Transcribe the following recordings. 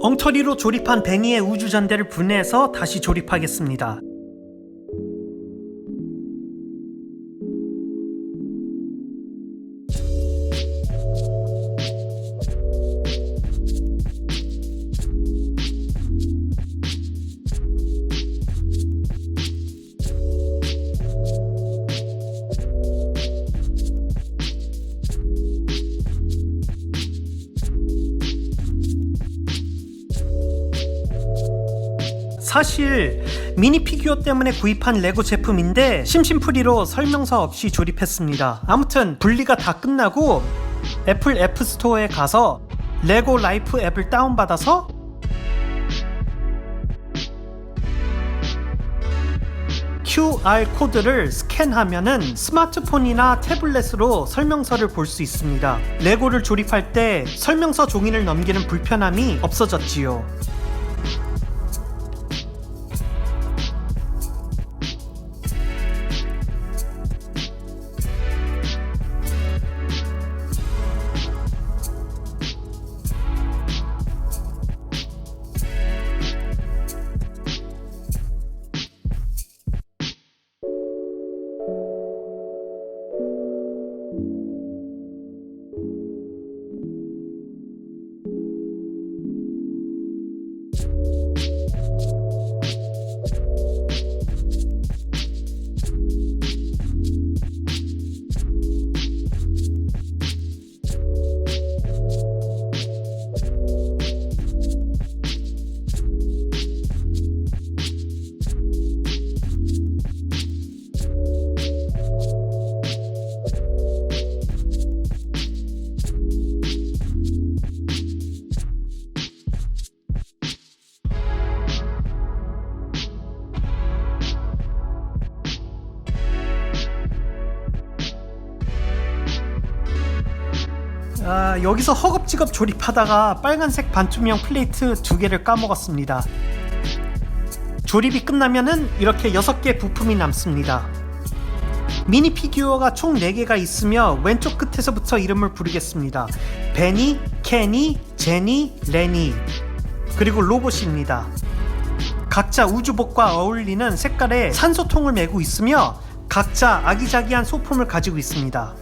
엉터리로 조립한 베니의 우주전대를 분해해서 다시 조립하겠습니다. 사실 미니 피규어 때문에 구입한 레고 제품인데 심심풀이로 설명서 없이 조립했습니다. 아무튼 분리가 다 끝나고 애플 앱 스토어에 가서 레고 라이프 앱을 다운받아서 QR 코드를 스캔하면은 스마트폰이나 태블릿으로 설명서를 볼 수 있습니다. 레고를 조립할 때 설명서 종이를 넘기는 불편함이 없어졌지요. 아, 여기서 허겁지겁 조립하다가 빨간색 반투명 플레이트 두 개를 까먹었습니다. 조립이 끝나면은 이렇게 6개 부품이 남습니다. 미니 피규어가 총 4개가 있으며 왼쪽 끝에서부터 이름을 부르겠습니다. 베니, 케니, 제니, 레니 그리고 로봇입니다. 각자 우주복과 어울리는 색깔의 산소통을 메고 있으며 각자 아기자기한 소품을 가지고 있습니다.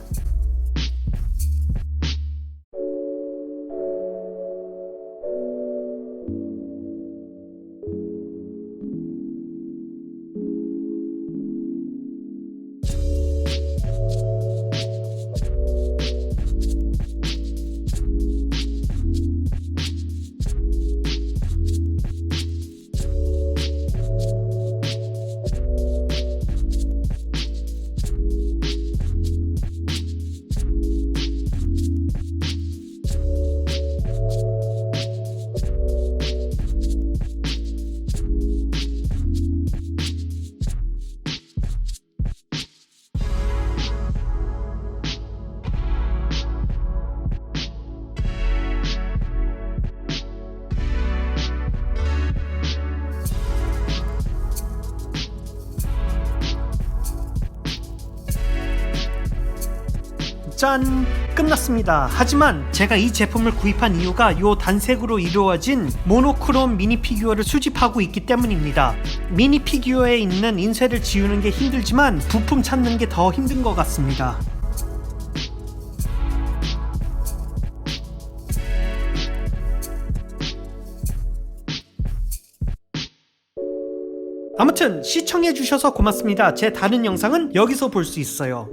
짠! 끝났습니다. 하지만 제가 이 제품을 구입한 이유가 요 단색으로 이루어진 모노크롬 미니 피규어를 수집하고 있기 때문입니다. 미니 피규어에 있는 인쇄를 지우는 게 힘들지만 부품 찾는 게 더 힘든 것 같습니다. 아무튼 시청해주셔서 고맙습니다. 제 다른 영상은 여기서 볼 수 있어요.